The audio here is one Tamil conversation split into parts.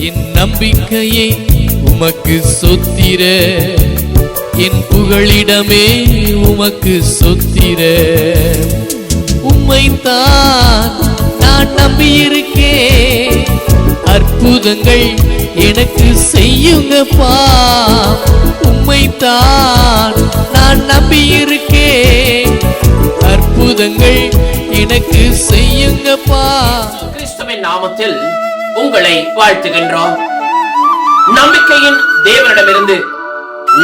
என் நம்பிக்கையை உமக்கு சொத்திர. என் புகழிடமே உமக்கு சொத்திர. உம்மைத்தான் நான் நம்பியிருக்கேன். அற்புதங்கள் எனக்கு செய்யுங்கப்பா. உம்மைத்தான் நான் நம்பியிருக்கேன். அற்புதங்கள் எனக்கு செய்யுங்கப்பா. கிறிஸ்துவின் நாமத்தில் உங்களை வாழ்த்துகின்றோம். நம்பிக்கையின் தேவனிடமிருந்து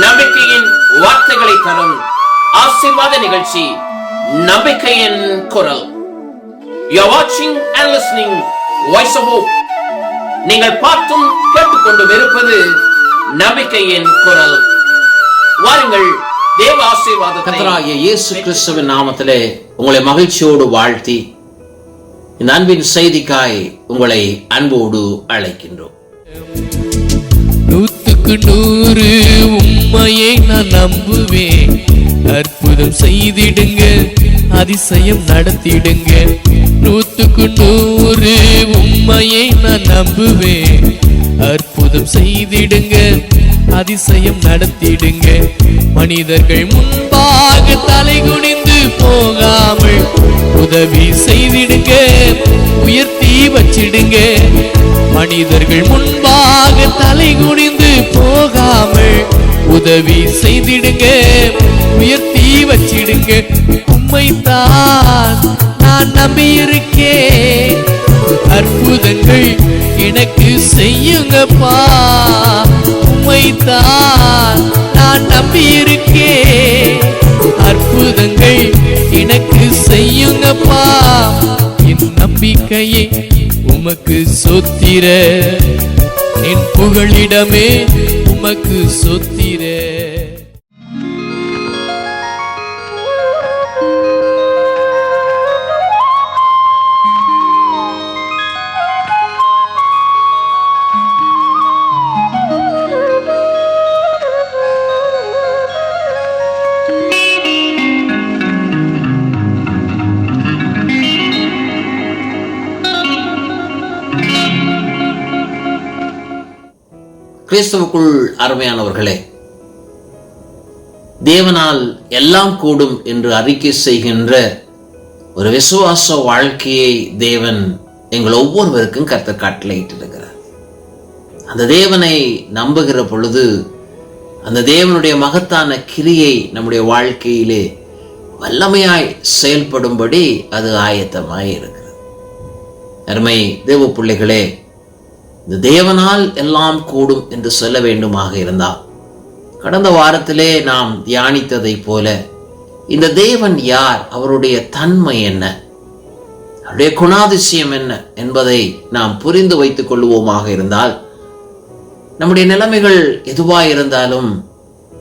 நம்பிக்கையின் வார்த்தைகளை தரும் ஆசீர்வாத நிகழ்ச்சி நம்பிக்கையின் குரல். யூ வாட்சிங் and listening voice of hope நீங்கள் பார்த்தும் கேட்டுக்கொண்டும் இருப்பது நம்பிக்கையின் குரல். வாருங்கள் தேவ ஆசீர்வாதத்தை. கர்த்தராகிய இயேசு கிறிஸ்துவின் நாமத்திலே உங்களை மகிழ்ச்சியோடு வாழ்த்தி இந்த அன்பின் செய்திக்காய் உங்களை அன்போடு அழைக்கின்றோம். நூத்துக்கு நூறு உண்மையை நான் நம்புவேன். அற்புதம் செய்திடுங்க அதிசயம் நடத்திடுங்க. நூத்துக்கு நூறு உண்மையை நான் நம்புவேன். அற்புதம் செய்திடுங்க அதிசயம் நடத்திடுங்க. மனிதர்கள் முன்பாக தலை குனிந்து போகாமல் உதவி செய்திடுங்க உயர்த்தி வச்சிடுங்க. மனிதர்கள் முன்பாக தலை குனிந்து போகாமல் உதவி செய்திடுங்க உயர்த்தி வச்சிடுங்க. உண்மைத்தான் நான் நம்பியிருக்கேன் அற்புதங்கள் எனக்கு செய்யுங்கப்பா. உம்மைத்தான் நான் நம்பியிருக்கேன் அற்புதங்கள் எனக்கு செய்யுங்கப்பா. என் நம்பிக்கையை உமக்கு சொத்திர. என் புகழிடமே உமக்கு சொத்திரே. கிறிஸ்துவுக்குள் அருமையானவர்களே தேவனால் எல்லாம் கூடும் என்று அறிக்கை செய்கின்ற ஒரு விசுவாச வாழ்க்கையை தேவன் எங்கள் ஒவ்வொருவருக்கும் கருத்து கட்டளையிட்டிருக்கிறார் அந்த தேவனை நம்புகிற பொழுது அந்த தேவனுடைய மகத்தான கிரியை நம்முடைய வாழ்க்கையிலே வல்லமையாய் செயல்படும்படி அது ஆயத்தமாய் இருக்கிறது அருமை தேவ பிள்ளைகளே இந்த தேவனால் எல்லாம் கூடும் என்று சொல்ல வேண்டுமாக இருந்தால் கடந்த வாரத்திலே நாம் தியானித்ததைப் போல இந்த தேவன் யார்? அவருடைய தன்மை என்ன? அவருடைய குணாதிசயம் என்ன? என்பதை நாம் புரிந்து வைத்துக் கொள்வோமாக இருந்தால் நம்முடைய நிலைமைகள் எதுவாய் இருந்தாலும்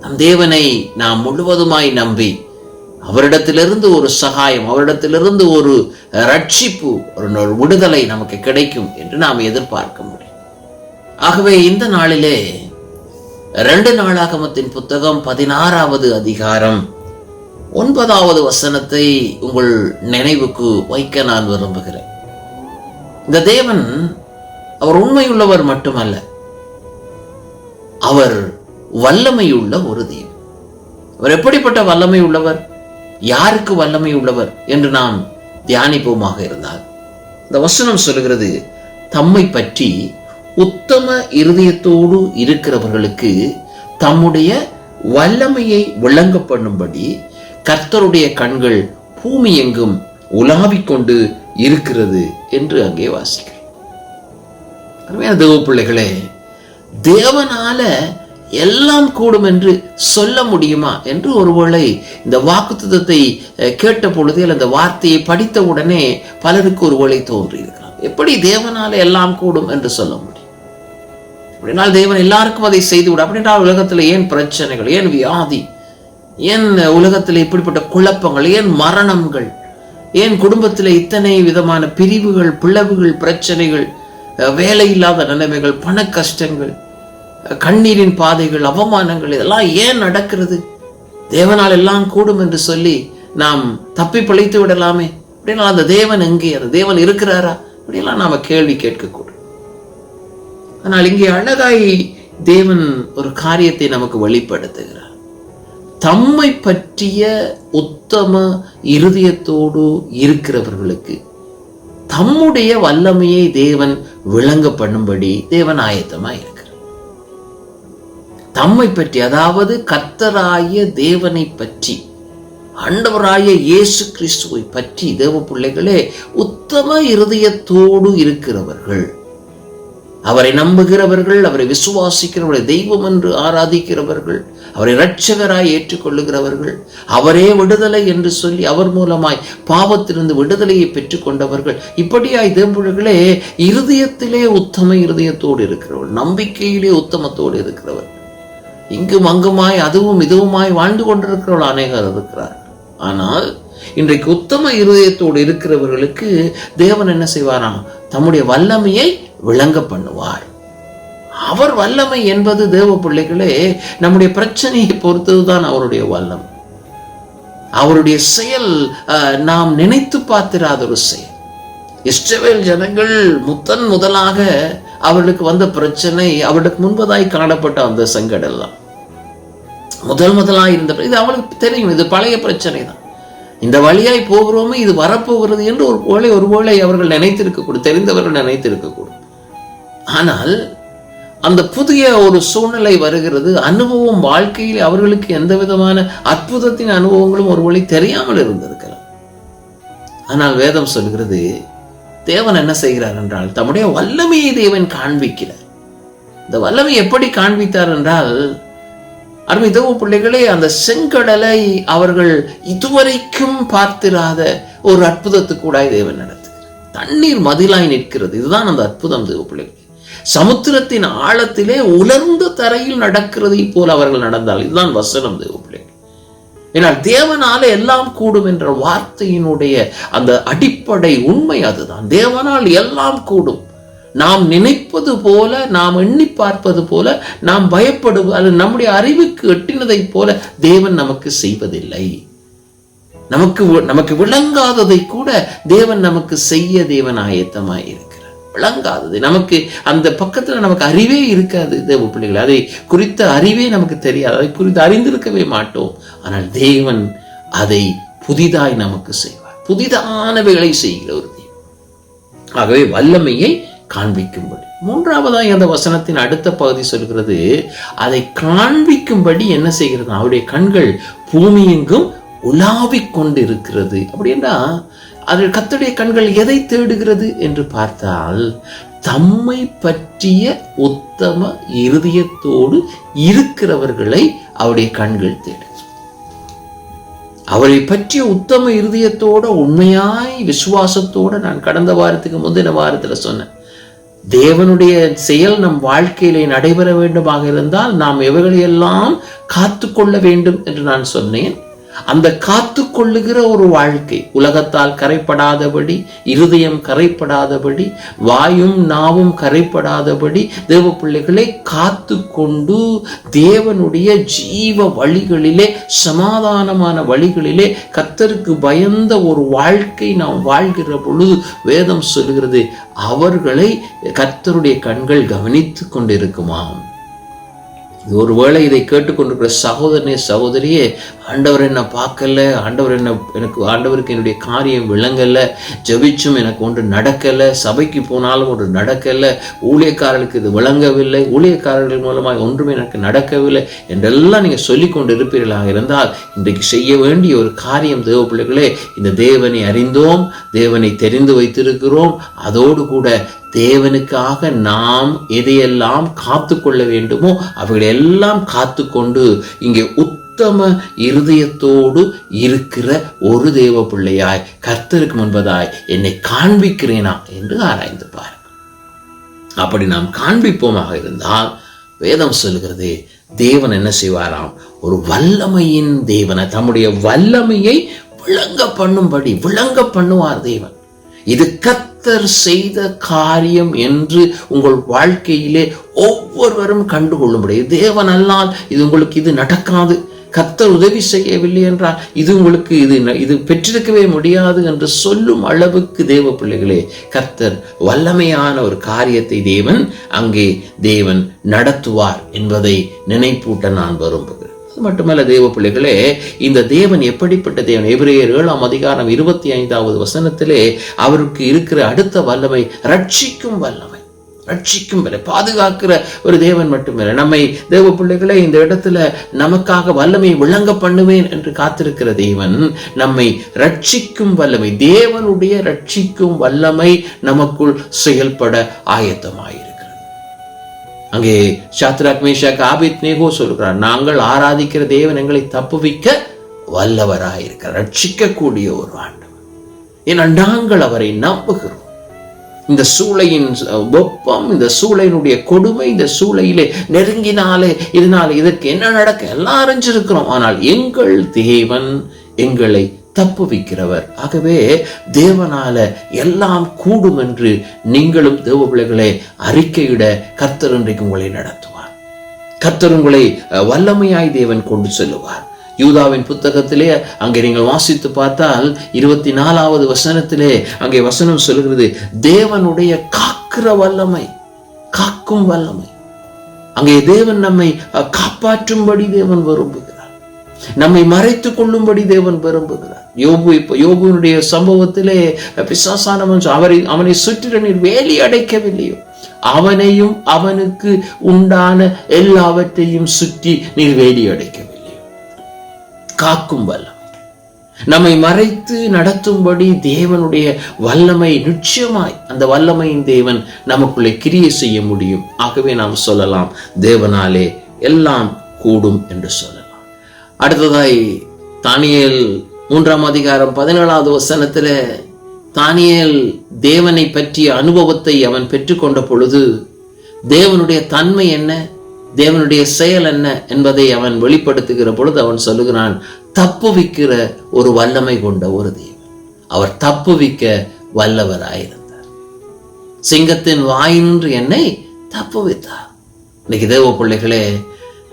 நம் தேவனை நாம் முழுவதுமாய் நம்பி அவரிடத்திலிருந்து ஒரு சகாயம் அவரிடத்திலிருந்து ஒரு ரட்சிப்பு ஒரு விடுதலை நமக்கு கிடைக்கும் என்று நாம் எதிர்பார்க்க முடியும். ஆகவே இந்த நாளிலே ரெண்டு நாளாகமத்தின் புத்தகம் பதினாறாவது அதிகாரம் ஒன்பதாவது வசனத்தை உங்கள் நினைவுக்கு வைக்க நான் விரும்புகிறேன். இந்த தேவன் அவர் உண்மையுள்ளவர் மட்டுமல்ல அவர் வல்லமையுள்ள ஒரு தேவன். அவர் எப்படிப்பட்ட வல்லமை உள்ளவர் யாருக்கு வல்லமை உள்ளவர் என்று நாம் தியானிப்போமாக இருந்தால். இந்த வசனம் சொல்கிறது தம்மை பற்றி உத்தம இருதயத்தோடு இருக்கிறவர்களுக்கு தம்முடைய வல்லமையை விளங்க பண்ணும்படி கர்த்தருடைய கண்கள் பூமி எங்கும் உலாவிக் கொண்டு இருக்கிறது என்று அங்கே வாசிக்கிறோம். அருமையான தேவ பிள்ளைகளே தேவனால எல்லாம் கூடும் என்று சொல்ல முடியுமா என்று ஒருவேளை இந்த வாக்குத்தத்தை கேட்ட பொழுது அந்த வார்த்தையை படித்த உடனே பலருக்கு ஒருவேளை தோன்றியிருக்கிறார் எப்படி தேவனால எல்லாம் கூடும் என்று சொல்ல முடியும்? அப்படினால் தேவன் எல்லாருக்கும் அதை செய்து விடும் அப்படின்றால் உலகத்தில் ஏன் பிரச்சனைகள் ஏன் வியாதி ஏன் உலகத்தில் இப்படிப்பட்ட குழப்பங்கள் ஏன் மரணங்கள் ஏன் குடும்பத்தில் இத்தனை விதமான பிரிவுகள் பிளவுகள் பிரச்சனைகள் வேலை இல்லாத நிலைமைகள் பண கஷ்டங்கள் கண்ணீரின் பாதைகள் அவமானங்கள் இதெல்லாம் ஏன் நடக்கிறது? தேவனால் எல்லாம் கூடும் என்று சொல்லி நாம் தப்பி பிழைத்து விடலாமே. அப்படின்னா அந்த தேவன் எங்கே? அந்த தேவன் இருக்கிறாரா? அப்படிலாம் நாம் கேள்வி கேட்கக்கூடும் ஆனால் இங்கே அழகாய் தேவன் ஒரு காரியத்தை நமக்கு வெளிப்படுத்துகிறார். தம்மை பற்றிய உத்தம இருதயத்தோடு இருக்கிறவர்களுக்கு தம்முடைய வல்லமையை தேவன் விளங்க பண்ணும்படி தேவன் ஆயத்தமாக இருக்கிறார். தம்மை பற்றி அதாவது கர்த்தராய தேவனை பற்றி ஆண்டவராய இயேசு கிறிஸ்துவை பற்றி தேவ பிள்ளைகளே உத்தம இருதயத்தோடு இருக்கிறவர்கள் அவரை நம்புகிறவர்கள் அவரை விசுவாசிக்கிறவர்களை தெய்வம் என்று ஆராதிக்கிறவர்கள் அவரை இரட்சகராய் ஏற்றுக்கொள்ளுகிறவர்கள் அவரே விடுதலை என்று சொல்லி அவர் மூலமாய் பாவத்திலிருந்து விடுதலையை பெற்றுக்கொண்டவர்கள். இப்படியாய் தேவர்களே இருதயத்திலே உத்தம இருதயத்தோடு இருக்கிறவர்கள் நம்பிக்கையிலே உத்தமத்தோடு இருக்கிறவர் இங்கும் அங்குமாய் அதுவும் இதுவுமாய் வாழ்ந்து கொண்டிருக்கிறவர்கள் அநேகர் இருக்கிறார் ஆனால் இன்றைக்கு உத்தம இருதயத்தோடு இருக்கிறவர்களுக்கு தேவன் என்ன செய்வாராம்? தம்முடைய வல்லமையை விளங்க பண்ணுவார். அவர் வல்லமை என்பது தேவ பிள்ளைகளே நம்முடைய பிரச்சனையை பொறுத்ததுதான் அவருடைய வல்லம். அவருடைய செயல் அஹ், நாம் நினைத்து பார்த்திராத ஒரு செயல். இஸ்ரவேல் ஜனங்கள் முத்தன் முதலாக அவர்களுக்கு வந்த பிரச்சனை அவர்களுக்கு முன்பதாய் காணப்பட்ட அந்த சங்கடெல்லாம். முதல் முதலாக இருந்த இது அவளுக்கு தெரியும் இது பழைய பிரச்சனை தான் இந்த வழியாய் போகிறோமே இது வரப்போகிறது என்று ஒரு போலே ஒரு வேளை அவர்கள் நினைத்திருக்கக்கூடும் தெரிந்தவர்கள் நினைத்திருக்கக்கூடும் ஆனால் அந்த புதிய ஒரு சூழ்நிலை வருகிறது அனுபவம் வாழ்க்கையில் அவர்களுக்கு எந்த விதமான அற்புதத்தின் அனுபவங்களும் ஒரு வழி தெரியாமல் இருந்திருக்கலாம். ஆனால் வேதம் சொல்கிறது தேவன் என்ன செய்கிறார் என்றால் தம்முடைய வல்லமையை தேவன் காண்பிக்கிறார். இந்த வல்லமை எப்படி காண்பித்தார் என்றால் அருமை தேவ பிள்ளைகளே அந்த செங்கடலை அவர்கள் இதுவரைக்கும் பார்த்திராத ஒரு அற்புதத்துக்கூடாய் தேவன் நடத்துகிறார். தண்ணீர் மதிலாய் நிற்கிறது. இதுதான் அந்த அற்புதம் தேவ பிள்ளைகள். சமுத்திரத்தின் ஆழத்திலே உலர்ந்த தரையில் நடக்கிறதை போல அவர்கள் நடந்தால் இதுதான் வசனம் தேவ பிள்ளைகள். ஏன்னால் தேவனால எல்லாம் கூடும் என்ற வார்த்தையினுடைய அந்த அடிப்படை உண்மை அதுதான். தேவனால் எல்லாம் கூடும். நாம் நினைப்பது போல நாம் எண்ணி பார்ப்பது போல நாம் பயப்படுவது அது நம்முடைய அறிவுக்கு எட்டினதைப் போல தேவன் நமக்கு செய்வதில்லை. நமக்கு நமக்கு விளங்காததை கூட தேவன் நமக்கு செய்ய தேவன் ஆயத்தமாக இருக்கிறார். விளங்காதது. நமக்கு அந்த பக்கத்துல நமக்கு அறிவே இருக்காது தேவ பிள்ளைகள். அதை குறித்த அறிவே நமக்கு தெரியாது. அதை குறித்து அறிந்திருக்கவே மாட்டோம். ஆனால் தேவன் அதை புதிதாய் நமக்கு செய்வார். புதிதானவைகளை செய்கிற ஒரு தேவன். ஆகவே வல்லமையை காண்பிக்கும்படி. மூன்றாவதாக அந்த வசனத்தின் அடுத்த பகுதி சொல்கிறது அதை காண்பிக்கும்படி என்ன செய்கிறது? அவருடைய கண்கள் பூமி எங்கும் உலாவிக் கொண்டிருக்கிறது. அப்படின்னா அதில் கத்துடைய கண்கள் எதை தேடுகிறது? என்று பார்த்தால் தம்மை பற்றிய உத்தம இருதயத்தோடு இருக்கிறவர்களை அவருடைய கண்கள் தேடும். அவரை பற்றிய உத்தம இருதயத்தோட உண்மையாய் விசுவாசத்தோட நான் கடந்த வாரத்துக்கு முந்தின வாரத்துல சொன்னேன். தேவனுடைய செயல் நம் வாழ்க்கையிலே நடைபெற வேண்டுமாக இருந்தால் நாம் எவர்களையெல்லாம் காத்து கொள்ள வேண்டும் என்று நான் சொன்னேன். அந்த காத்து கொள்ளுகிற ஒரு வாழ்க்கை. உலகத்தால் கரைப்படாதபடி இருதயம் கரைப்படாதபடி வாயும் நாவும் கரைப்படாதபடி தேவ பிள்ளைகளை காத்து கொண்டு தேவனுடைய ஜீவ வழிகளிலே சமாதானமான வழிகளிலே கர்த்தருக்கு பயந்த ஒரு வாழ்க்கை நாம் வாழ்கிற பொழுது வேதம் சொல்கிறது அவர்களை கர்த்தருடைய கண்கள் கவனித்து கொண்டிருக்குமாம். ஒருவேளை இதை கேட்டுக்கொண்டிருக்கிற சகோதரனே சகோதரியே ஆண்டவர் என்ன பார்க்கல ஆண்டவர் என்ன எனக்கு ஆண்டவருக்கு என்னுடைய காரியம் விளங்கலை ஜெபிச்சும் எனக்கு ஒன்று நடக்கலை சபைக்கு போனாலும் ஒன்று நடக்கலை ஊழியக்காரர்களுக்கு இது விளங்கவில்லை ஊழியக்காரர்கள் மூலமாக ஒன்றுமே எனக்கு நடக்கவில்லை என்றெல்லாம் நீங்கள் சொல்லி கொண்டு இருப்பீர்களாக இருந்தால் இன்றைக்கு செய்ய வேண்டிய ஒரு காரியம் தேவ பிள்ளைகளே இந்த தேவனை அறிந்தோம் தேவனை தெரிந்து வைத்திருக்கிறோம் அதோடு கூட தேவனுக்காக நாம் எதையெல்லாம் காத்து கொள்ள வேண்டுமோ அவைகளெல்லாம் காத்து கொண்டு இங்கே உத்தம இருதயத்தோடு இருக்கிற ஒரு தேவ பிள்ளையாய் கர்த்தருக்கு முன்பதாய் என்னை காண்பிக்கிறேனா என்று ஆராய்ந்து பார். அப்படி நாம் காண்பிப்போமாக இருந்தால் வேதம் சொல்கிறது தேவன் என்ன செய்வாராம்? ஒரு வல்லமையின் தேவனை தம்முடைய வல்லமையை விளங்க பண்ணும்படி விளங்க பண்ணுவார் தேவன். இது கத் கர்த்தர் செய்த காரியம் என்று உங்கள் வாழ்க்கையிலே ஒவ்வொருவரும் கண்டுகொள்ளும்படி. தேவன் அல்லால் இது உங்களுக்கு இது நடக்காது. கர்த்தர் உதவி செய்யவில்லை என்றால் இது உங்களுக்கு இது இது பெற்றிருக்கவே முடியாது என்று சொல்லும் அளவுக்கு தேவ பிள்ளைகளே கர்த்தர் வல்லமையான ஒரு காரியத்தை தேவன் அங்கே தேவன் நடத்துவார் என்பதை நினைப்பூட்ட நான் விரும்புகிறேன். அது மட்டுமல்ல தேவ பிள்ளைகளே இந்த தேவன் எப்படிப்பட்ட தேவன்? எபிரேயர் ஏழாம் அதிகாரம் இருபத்தி ஐந்தாவது வசனத்திலே அவருக்கு இருக்கிற அடுத்த வல்லமை ரட்சிக்கும் வல்லமை. ரட்சிக்கும் வரை பாதுகாக்கிற ஒரு தேவன் மட்டுமில்லை. நம்மை தேவ பிள்ளைகளே இந்த இடத்துல நமக்காக வல்லமை விளங்க பண்ணுவேன் என்று காத்திருக்கிற தேவன் நம்மை ரட்சிக்கும் வல்லமை தேவனுடைய ரட்சிக்கும் வல்லமை நமக்குள் செயல்பட ஆயத்தமாயிரு. அங்கே சாத்ராக் மேஷாக் ஆபித் நேகோ சொல்கிறார் நாங்கள் ஆராதிக்கிற தேவன் எங்களை தப்புவிக்க வல்லவராயிருக்கிறார் ரட்சிக்கக்கூடிய ஒரு ஆண்டவர். ஏன்னா நாங்கள் அவரை நம்புகிறோம். இந்த சூளையின் வெப்பம் இந்த சூளையினுடைய கொடுமை இந்த சூளையிலே நெருங்கினாலே இதனால இதற்கு என்ன நடக்க? எல்லாம் அறிஞ்சிருக்கிறோம் ஆனால் எங்கள் தேவன் எங்களை தப்புவிக்கிறவர் ஆகவே தேவனால எல்லாம் கூடும் என்று நீங்களும் தேவ பிள்ளைகளை அறிக்கையிட கர்த்தர் இன்றைக்கு உங்களை நடத்துவார். கர்த்தர் உங்களை வல்லமையாய் தேவன் கொண்டு செல்லுவார். யூதாவின் புத்தகத்திலே அங்கே நீங்கள் வாசித்து பார்த்தால் இருபத்தி நாலாவது வசனத்திலே அங்கே வசனம் சொல்கிறது தேவனுடைய காக்கிற வல்லமை காக்கும் வல்லமை. அங்கே தேவன் நம்மை காப்பாற்றும்படி தேவன் விரும்புகிறார். நம்மை மறைத்து கொள்ளும்படி தேவன் விரும்புகிறார். யோபு இப்போ யோபுனுடைய சம்பவத்திலே பிசாசானவன் அவரை அவனை சுற்றிட நீர் வேலி அடைக்கவில்லையோ? அவனையும் அவனுக்கு உண்டான எல்லாவற்றையும் சுற்றி நீர் வேலி அடைக்கவில்லையோ? காக்கும் வல்லம். நம்மை மறைத்து நடத்தும்படி தேவனுடைய வல்லமை நிச்சயமாய் அந்த வல்லமையின் தேவன் நமக்குள்ளே கிரியை செய்ய முடியும். ஆகவே நாம் சொல்லலாம் தேவனாலே எல்லாம் கூடும் என்று சொல்லலாம். அடுத்ததாய் தானியேல் மூன்றாம் அதிகாரம் பதினேழாவது வசனத்துல தானியேல் தேவனை பற்றிய அனுபவத்தை அவன் பெற்றுக்கொண்ட பொழுது தேவனுடைய தன்மை என்ன தேவனுடைய செயல் என்ன என்பதை அவன் வெளிப்படுத்துகிற பொழுது அவன் சொல்லுகிறான் தப்புவிக்கிற ஒரு வல்லமை கொண்ட ஒரு தேவன். அவர் தப்புவிக்க வல்லவராயிருந்தார். சிங்கத்தின் வாயினின்று என்னை தப்புவித்தார் இன்னைக்கு தேவ பிள்ளைகளே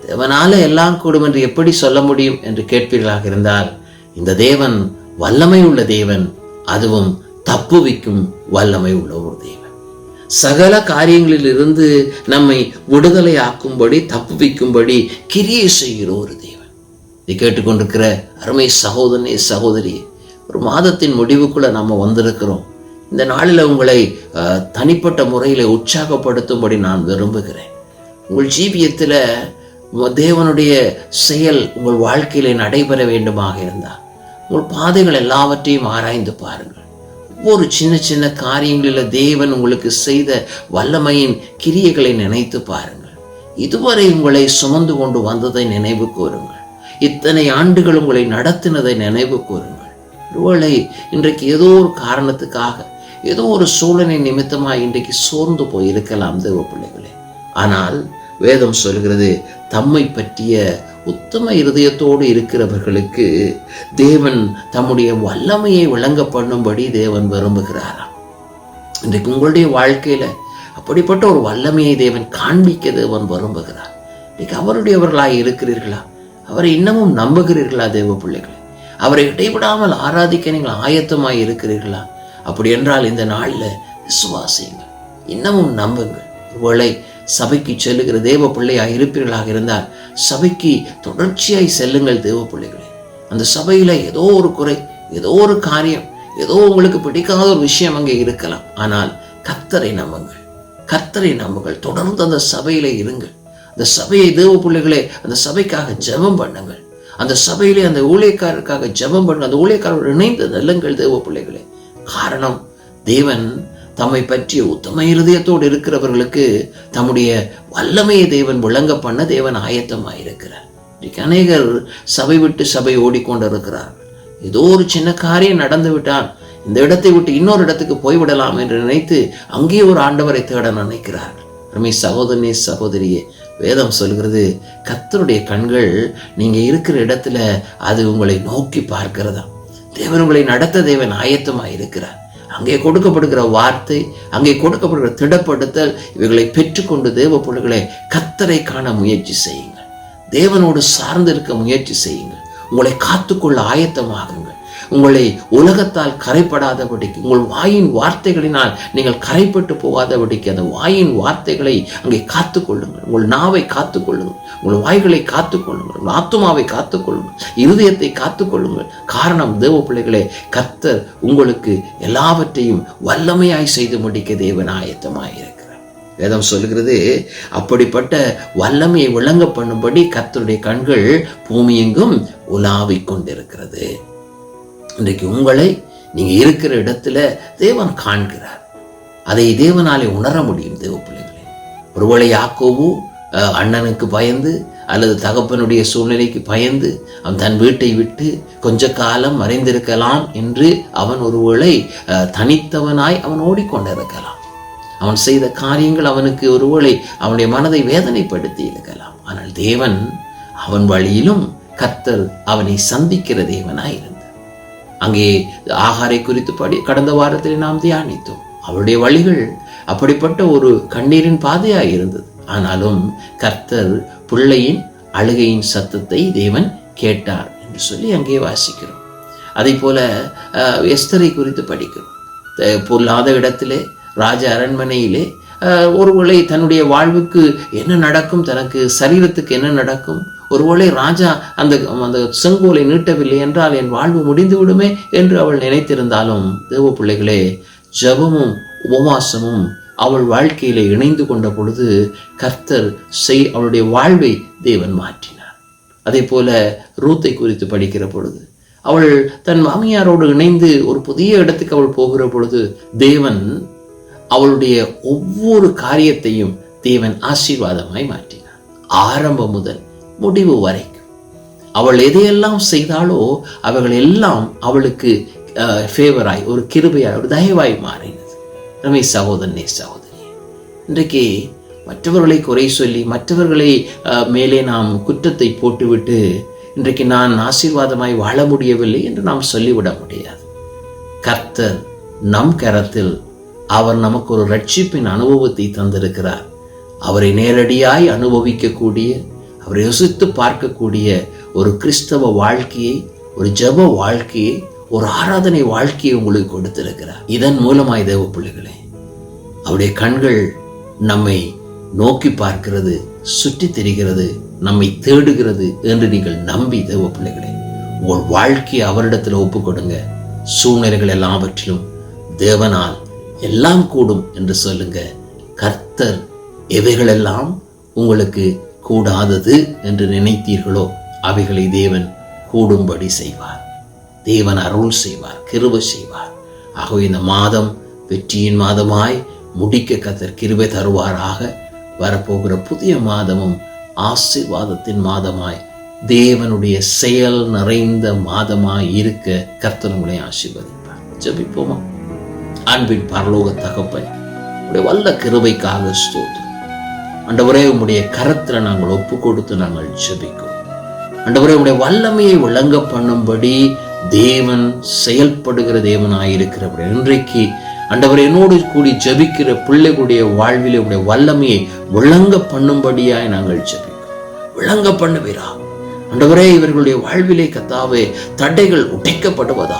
தேவனால எல்லாம் கூடும் என்று எப்படி சொல்ல முடியும் என்று கேட்பீர்களாக இருந்தால் இந்த தேவன் வல்லமை உள்ள தேவன் அதுவும் தப்புவிக்கும் வல்லமை உள்ள ஒரு தேவன். சகல காரியங்களில் இருந்து நம்மை விடுதலை ஆக்கும்படி தப்புவிக்கும்படி கிரியை செய்கிற ஒரு தேவன். இதை கேட்டுக்கொண்டிருக்கிற அருமை சகோதரனே சகோதரி ஒரு மாதத்தின் முடிவுக்குள்ள நம்ம வந்திருக்கிறோம். இந்த நாளில் உங்களை தனிப்பட்ட முறையில் உற்சாகப்படுத்தும்படி நான் விரும்புகிறேன். உங்கள் ஜீவியத்தில் தேவனுடைய செயல் உங்கள் வாழ்க்கையில நடைபெற வேண்டுமாக இருந்தால் உங்கள் பாதைகள் எல்லாவற்றையும் ஆராய்ந்து பாருங்கள். ஒவ்வொரு சின்ன சின்ன காரியங்களில் தேவன் உங்களுக்கு செய்த வல்லமையின் கிரியைகளை நினைத்து பாருங்கள். இதுவரை உங்களை சுமந்து கொண்டு வந்ததை நினைவு கூறுங்கள். இத்தனை ஆண்டுகள் உங்களை நடத்தினதை நினைவு கூறுங்கள். ஒருவேளை இன்றைக்கு ஏதோ ஒரு காரணத்துக்காக ஏதோ ஒரு சூழலை நிமித்தமாக இன்றைக்கு சோர்ந்து போயிருக்கலாம் தேவ பிள்ளைகளே. ஆனால் வேதம் சொல்கிறது தம்மை பற்றிய உத்தம இருதயத்தோடு இருக்கிறவர்களுக்கு தேவன் தம்முடைய வல்லமையை விளங்க பண்ணும்படி தேவன் விரும்புகிறாராம். இன்றைக்கு உங்களுடைய வாழ்க்கையில அப்படிப்பட்ட ஒரு வல்லமையை தேவன் காண்பிக்க தேவன் விரும்புகிறார். இன்னைக்கு அவருடையவர்களாய் இருக்கிறீர்களா? அவரை இன்னமும் நம்புகிறீர்களா தேவ பிள்ளைகளே? அவரை இடைவிடாமல் ஆராதிக்க நீங்கள் ஆயத்தமாய் இருக்கிறீர்களா? அப்படி என்றால் இந்த நாளில் விசுவாசியுங்கள். இன்னமும் நம்புங்கள். ஒருவேளை சபைக்கு செல்லுகிற தேவ பிள்ளையாக இருப்பீர்களாக இருந்தால் சபைக்கு தொடர்ச்சியாய் செல்லுங்கள் தேவ பிள்ளைகளே அந்த சபையில ஏதோ ஒரு குறை ஏதோ ஒரு காரியம் ஏதோ உங்களுக்கு பிடிக்காத ஒரு விஷயம் அங்கே இருக்கலாம். ஆனால் கத்தரை நம்புங்கள். கத்தரை நம்புங்கள். தொடர்ந்து அந்த சபையில இருங்கள். அந்த சபையை தேவ பிள்ளைகளே அந்த சபைக்காக ஜெபம் பண்ணுங்கள். அந்த சபையிலே அந்த ஊழியக்காரருக்காக ஜெபம் பண்ணுங்கள். அந்த ஊழியக்காரர் இணைந்து நெல்லுங்கள் தேவ பிள்ளைகளே காரணம் தேவன் தம்மை பற்றிய உத்தம இருதயத்தோடு இருக்கிறவர்களுக்கு தம்முடைய வல்லமையை தேவன் விளங்க பண்ண தேவன் ஆயத்தமாயிருக்கிறார். இன்றைக்கு அநேகர் சபை விட்டு சபை ஓடிக்கொண்டிருக்கிறார். ஏதோ ஒரு சின்ன காரியம் நடந்து விட்டால் இந்த இடத்தை விட்டு இன்னொரு இடத்துக்கு போய்விடலாம் என்று நினைத்து அங்கேயே ஒரு ஆண்டவரை தேட நினைக்கிறார். அருமை சகோதரனே சகோதரியே வேதம் சொல்கிறது கத்தருடைய கண்கள் நீங்க இருக்கிற இடத்துல அது உங்களை நோக்கி பார்க்கிறதா தேவன் உங்களை நடத்த தேவன் ஆயத்தமாக இருக்கிறார் அங்கே கொடுக்கப்படுகிற வார்த்தை அங்கே கொடுக்கப்படுகிற திடப்படுத்தல் இவைகளை பெற்றுக்கொண்டு தேவ பொருள்களை கத்தரை காண முயற்சி செய்யுங்கள். தேவனோடு சார்ந்து இருக்க முயற்சி செய்யுங்கள். உங்களை காத்துக்கொள்ள ஆயத்தமாகுங்கள். உங்களை உலகத்தால் கரைப்படாதபடிக்கு உங்கள் வாயின் வார்த்தைகளினால் நீங்கள் கரைப்பட்டு போகாதபடிக்கு அந்த வாயின் வார்த்தைகளை அங்கே காத்துக்கொள்ளுங்கள். உங்கள் நாவை காத்துக்கொள்ளுங்கள். உங்கள் வாய்களை காத்துக்கொள்ளுங்கள். உங்கள் ஆத்துமாவை காத்துக்கொள்ளுங்கள். இருதயத்தை காத்துக்கொள்ளுங்கள். காரணம் தேவ பிள்ளைகளே கர்த்தர் உங்களுக்கு எல்லாவற்றையும் வல்லமையாய் செய்து முடிக்க தேவன் ஆயத்தமாயிருக்கிறார் வேதம் சொல்கிறது அப்படிப்பட்ட வல்லமையை விளங்க பண்ணும்படி கர்த்தருடைய கண்கள் பூமியெங்கும் உலாவிக் கொண்டிருக்கிறது. இன்றைக்கு உங்களை நீங்கள் இருக்கிற இடத்துல தேவன் காண்கிறார். அதை தேவனாலே உணர முடியும் தேவ பிள்ளைகளே. ஒருவேளை யாக்கோவோ அண்ணனுக்கு பயந்து அல்லது தகப்பனுடைய சூழ்நிலைக்கு பயந்து அவன் தன் வீட்டை விட்டு கொஞ்ச காலம் மறைந்திருக்கலாம் என்று அவன் ஒருவேளை அஹ், தனித்தவனாய் அவன் ஓடிக்கொண்டிருக்கலாம். அவன் செய்த காரியங்கள் அவனுக்கு ஒருவேளை அவனுடைய மனதை வேதனைப்படுத்தி இருக்கலாம். ஆனால் தேவன் அவன் வழியிலும் கர்த்தர் அவனை சந்திக்கிற தேவனாய் அங்கே ஆகாரை குறித்து படி கடந்த வாரத்தில் நாம் தியானித்தோம். அவருடைய வழிகள் அப்படிப்பட்ட ஒரு கண்ணீரின் பாதையாக இருந்தது. ஆனாலும் கர்த்தர் பிள்ளையின் அழுகையின் சத்தத்தை தேவன் கேட்டார் என்று சொல்லி அங்கே வாசிக்கிறோம். அதே போல அஹ், எஸ்தரை குறித்து படிக்கிறோம். பொல்லாத இடத்திலே ராஜ அரண்மனையிலே ஒருவேளை தன்னுடைய வாழ்வுக்கு என்ன நடக்கும் தனக்கு சரீரத்துக்கு என்ன நடக்கும் ஒருவேளை ராஜா அந்த அந்த செங்கோலை நீட்டவில்லை என்றால் என் வாழ்வு முடிந்து விடுமே என்று அவள் நினைத்திருந்தாலும் தேவ பிள்ளைகளே ஜபமும் உபவாசமும் அவள் வாழ்க்கையிலே இணைந்து கொண்ட பொழுது கர்த்தர் செய் அவளுடைய வாழ்வை தேவன் மாற்றினார். அதே போல ரூத்தை குறித்து படிக்கிற பொழுது அவள் தன் மாமியாரோடு இணைந்து ஒரு புதிய இடத்துக்கு அவள் போகிற பொழுது தேவன் அவளுடைய ஒவ்வொரு காரியத்தையும் தேவன் ஆசீர்வாதமாய் மாற்றினார். ஆரம்பம் முதல் முடிவு வரைக்கும் அவள் எதையெல்லாம் செய்தாலோ அவைகள் எல்லாம் அவளுக்கு ஃபேவராய் ஒரு கிருபையாய் ஒரு தயவாய் மாறினது. ரமேஷ் சகோதரனே சகோதரி இன்றைக்கு மற்றவர்களை குறை சொல்லி மற்றவர்களை மேலே நாம் குற்றத்தை போட்டுவிட்டு இன்றைக்கு நான் ஆசீர்வாதமாய் வாழ முடியவில்லை என்று நாம் சொல்லிவிட முடியாது. கர்த்தர் நம் கரத்தில் அவர் நமக்கு ஒரு ரட்சிப்பின் அனுபவத்தை தந்திருக்கிறார். அவரை நேரடியாய் அனுபவிக்கக்கூடிய அவரை யோசித்து பார்க்கக்கூடிய ஒரு கிறிஸ்தவ வாழ்க்கையை ஒரு ஜெப வாழ்க்கையை ஒரு ஆராதனை வாழ்க்கையை உங்களுக்கு கொடுத்திருக்கிறார். இதன் மூலமாய் தேவ பிள்ளைகளே அவருடைய கண்கள் நம்மை நோக்கி பார்க்கிறது சுற்றி தெரிகிறது நம்மை தேடுகிறது என்று நீங்கள் நம்பி தேவ பிள்ளைகளே உங்கள் வாழ்க்கையை அவரிடத்தில் ஒப்பு கொடுங்க சூழ்நிலைகள் எல்லாவற்றிலும் தேவனால் எல்லாம் கூடும் என்று சொல்லுங்க. கர்த்தர் இவைகளெல்லாம் உங்களுக்கு கூடாதது என்று நினைத்தீர்களோ அவைகளை தேவன் கூடும்படி செய்வார். தேவன் அருள் செய்வார் கிருப செய்வார். ஆகவே இந்த மாதம் வெற்றியின் மாதமாய் முடிக்க கத்தர் கிருபை தருவாராக. வரப்போகிற புதிய மாதமும் ஆசீர்வாதத்தின் மாதமாய் தேவனுடைய செயல் நிறைந்த மாதமாய் இருக்க கர்த்தர் உங்களை ஆசீர்வதிப்பார். ஜபிப்போமா? அன்பின் பரலோக தகப்பன் உடைய வல்ல கிருபைக்காக ஸ்தோத்திரம். அண்டவரே உம்முடைய கரத்தில் நாங்கள் ஒப்பு கொடுத்து நாங்கள் ஜெபிக்கிறோம். அண்டவரே உடைய வல்லமையை விளங்க பண்ணும்படி தேவன் செயல்படுகிற தேவனாயிருக்கிறவர் இன்றைக்கு அண்டவர் என்னோடு கூடி ஜபிக்கிற பிள்ளைகளுடைய வாழ்வில் உடைய வல்லமையை விளங்க பண்ணும்படியாய் நாங்கள் ஜெபிக்கிறோம். விளங்க பண்ணுவீரா? அண்டவரே இவர்களுடைய வாழ்விலே கத்தாவே தடைகள் உடைக்கப்படுவதா?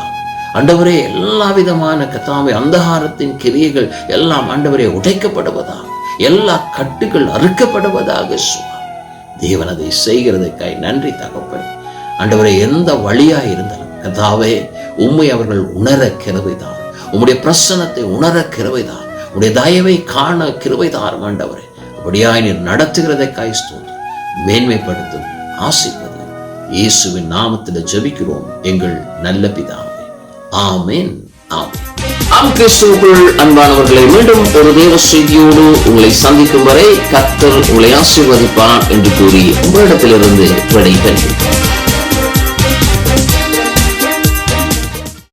அண்டவரே எல்லா விதமான கத்தாவே அந்தகாரத்தின் கிரியைகள் எல்லாம் ஆண்டவரே உடைக்கப்படுவதா? எல்லா கட்டுகள் அறுக்கப்படுவதாக சுவா தேவன் அதை செய்கிறதுக்காய் நன்றி தகப்பன். அண்டவரை எந்த வழியா இருந்தாலும் கதாவே உண்மை அவர்கள் உணர கிருபைதான் உம்முடைய பிரசன்னத்தை உணர கிருபைதான் உடைய தயவை காண கிருபைதான் ஆண்டவரே. அப்படியாய் நீர் நடத்துகிறதைக்காய் ஸ்தோத்திரம். மேன்மைப்படுத்தும் ஆசிப்பது இயேசுவின் நாமத்தில் ஜெபிக்கிறோம் எங்கள் நல்ல பிதாவே. ஆமேன் ஆமேன். ஆம் கிறிஸ்துவுக்குள் அன்பானவர்களை மீண்டும் ஒரு தேவ செய்தியோடு உங்களை சந்திக்கும் வரை கத்தர் உங்களை ஆசீர்வதிப்பார் என்று கூறி உங்களிடத்திலிருந்து விடைபெறுகிறேன்.